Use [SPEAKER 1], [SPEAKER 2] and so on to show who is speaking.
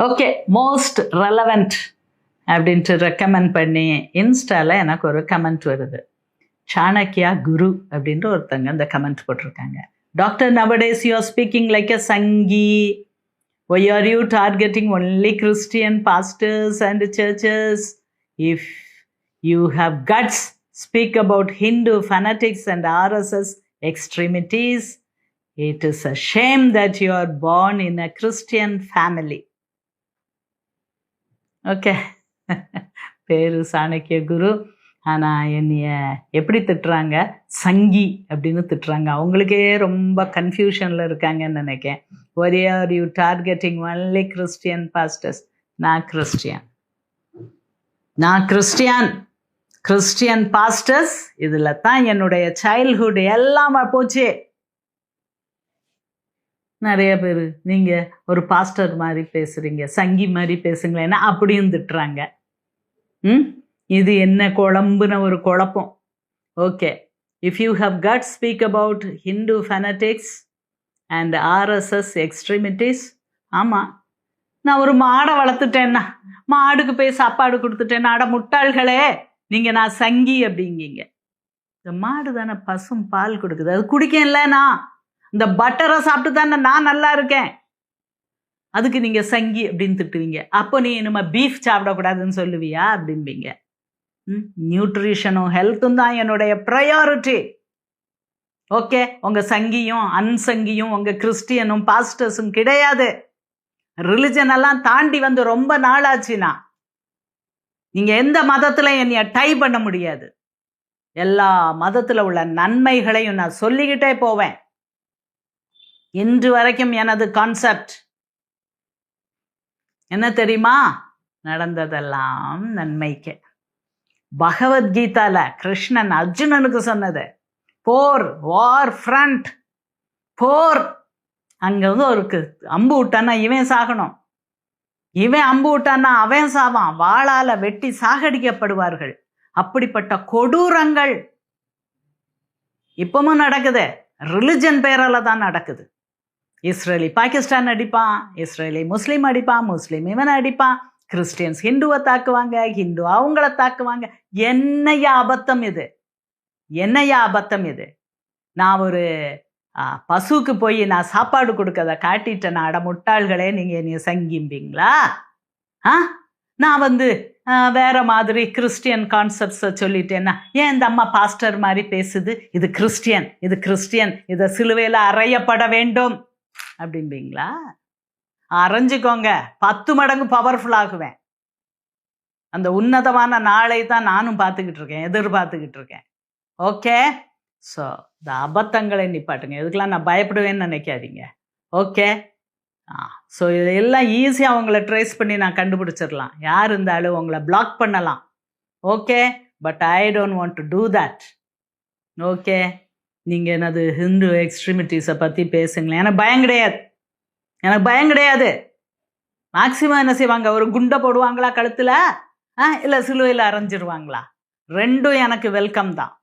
[SPEAKER 1] Okay most relevant அப்படின்ட்டு recommend பண்ணி இன்ஸ்டாவில் எனக்கு ஒரு கமெண்ட் வருது சாணக்கியா குரு அப்படின்ற ஒருத்தங்க அந்த கமெண்ட் போட்டிருக்காங்க doctor nowadays you are speaking like a Sanghi why are you targeting only Christian pastors and churches if you have guts speak about Hindu fanatics and RSS extremities. It is a shame that you are born in a Christian family. Okay. பேரு சாணக்கிய குரு. ஆனால் என்னைய எப்படி திட்டுறாங்க? சங்கி அப்படின்னு திட்டுறாங்க. அவங்களுக்கே ரொம்ப கன்ஃபியூஷனில் இருக்காங்கன்னு நினைக்கேன் ஒரே are you targeting only Christian pastors நான் கிறிஸ்டியன் நான் கிறிஸ்டியன் கிறிஸ்டியன் பாஸ்டர்ஸ் இதில் தான் என்னுடைய சைல்ட்ஹுட் எல்லாம் போச்சு. நிறைய பேர் நீங்கள் ஒரு பாஸ்டர் மாதிரி பேசுகிறீங்க சங்கி மாதிரி பேசுங்களேன்னா அப்படியும் திட்டுறாங்க. ம்? இது என்ன குழம்புன ஒரு குழப்பம். Okay. If you have gut speak about Hindu fanatics and RSS extremities ஆமாம் நான் ஒரு மாடை வளர்த்துட்டேன்னா மாடுக்கு போய் சாப்பாடு கொடுத்துட்டேன்னா அட முட்டாள்களே நீங்கள் நான் சங்கி அப்படிங்கிங்க. இந்த மாடு தானே பசும் பால் கொடுக்குது. அது குடிக்கல நான். இந்த பட்டரை சாப்பிட்டு தானே நான் நல்லா இருக்கேன். அதுக்கு நீங்கள் சங்கி அப்படின்னு திட்டுவீங்க. அப்போ நீ நம்ம பீஃப் சாப்பிடக்கூடாதுன்னு சொல்லுவியா அப்படிம்பீங்க. நியூட்ரிஷனும் ஹெல்த்தும் தான் என்னுடைய ப்ரையாரிட்டி ஓகே உங்கள் சங்கியும் அன்சங்கியும் உங்கள் கிறிஸ்டியனும் பாஸ்டர்ஸும் கிடையாது. ரிலிஜன் எல்லாம் தாண்டி வந்து ரொம்ப நாளாச்சுனா நீங்கள் எந்த மதத்தில் என்னைய டை பண்ண முடியாது. எல்லா மதத்தில் உள்ள நன்மைகளையும் நான் சொல்லிக்கிட்டே போவேன். இன்று வரைக்கும் எனது கான்செப்ட் என்ன தெரியுமா? நடந்ததெல்லாம் நன்மைக்கு. பகவத்கீதால கிருஷ்ணன் அர்ஜுனனுக்கு சொன்னது போர் வார் ஃப்ரண்ட் போர். அங்க வந்து ஒரு அம்பு விட்டானா இவன் சாகணும். இவன் அம்பு விட்டான்னா அவன் சாவான். வாளால வெட்டி சாகடிக்கப்படுவார்கள். அப்படிப்பட்ட கொடூரங்கள் இப்பவும் நடக்குது. ரிலிஜன் பேரால தான் நடக்குது. இஸ்ரேலி பாகிஸ்தான் அடிப்பான் இஸ்ரேலி முஸ்லீம் அடிப்பான் முஸ்லீம் இவனை அடிப்பான். கிறிஸ்டியன்ஸ் ஹிந்துவை தாக்குவாங்க ஹிந்து அவங்கள தாக்குவாங்க. என்னையா அபத்தம் இது? என்னையா அபத்தம் இது? நான் ஒரு பசுக்கு போய் நான் சாப்பாடு கொடுக்கறத காட்டிட்டேன் அட முட்டாள்களே நீங்கள் என்னைய சங்கிம்பிங்களா? ஆ? நான் வந்து வேற மாதிரி கிறிஸ்டியன் கான்செப்ட்ஸை சொல்லிட்டேன்னா ஏன் இந்த அம்மா பாஸ்டர் மாதிரி பேசுது? இது கிறிஸ்டியன் இது கிறிஸ்டியன் இதை சிலுவையில் அறையப்பட வேண்டும். அப்படிம்பீங்களா? அரைஞ்சிக்கோங்க. பத்து மடங்கு பவர்ஃபுல் ஆகுவேன். அந்த உன்னதமான நாளை தான் நானும் பார்த்துக்கிட்டு இருக்கேன் எதிர்பார்த்துக்கிட்டு இருக்கேன் ஓகே? ஸோ இந்த அபத்தங்களை நிப்பாட்டுங்க. இதுக்கெல்லாம் நான் பயப்படுவேன்னு நினைக்காதீங்க. ஓகே? ஆ ஸோ இதெல்லாம் ஈஸியாக அவங்கள ட்ரேஸ் பண்ணி நான் கண்டுபிடிச்சிடலாம். யார் இருந்தாலும் உங்களை பிளாக் பண்ணலாம். Okay? But I don't want to do that okay? நீங்கள் என்னது ஹிந்து எக்ஸ்ட்ரீமிட்டிஸை பற்றி பேசுங்களேன். எனக்கு பயம் கிடையாது. எனக்கு பயம் கிடையாது. மேக்சிமம் என்ன செய்வாங்க? ஒரு குண்டை போடுவாங்களா கழுத்தில்? ஆ இல்லை சிலுவையில் அரைஞ்சிருவாங்களா? ரெண்டும் எனக்கு வெல்கம் தான்.